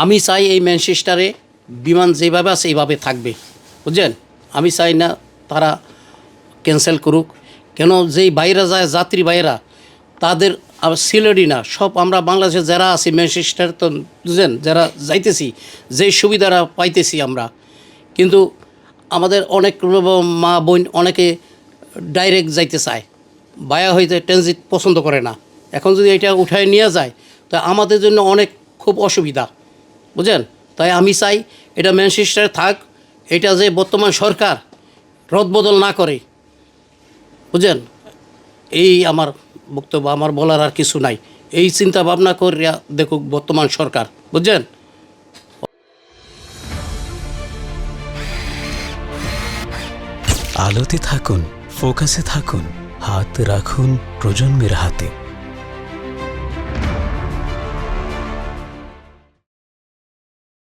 আমি চাই এই ম্যানচেস্টারে বিমান যেভাবে আছে এইভাবে থাকবে। বুঝছেন? আমি চাই না তারা ক্যান্সেল করুক। কেন যেই বাইরে যায়, যাত্রী বাইরা তাদের সিলেটই না। সব আমরা বাংলাদেশে যারা আছি, ম্যানচেস্টার তো, বুঝছেন? যারা যাইতেছি, যেই সুবিধাটা পাইতেছি আমরা। কিন্তু আমাদের অনেক মা বোন অনেকে ডাইরেক্ট যাইতে চায়। বায়া হইতে ট্রানজিট পছন্দ করে না। এখন যদি এটা উঠায় নিয়ে যায়, তা আমাদের জন্য অনেক খুব অসুবিধা। বুঝলেন তাই আমি চাই এটা ম্যানচেস্টারে থাক, এটা যে বর্তমান সরকার রদবদল না করে। বুঝলেন এই আমার বক্তব্য, আমার বলার আর কিছু নাই। এই চিন্তা ভাবনা করিয়া দেখুক বর্তমান সরকার। বুঝছেন আলোতে থাকুন, ফোকাসে থাকুন, হাত রাখুন প্রজন্মের হাতে।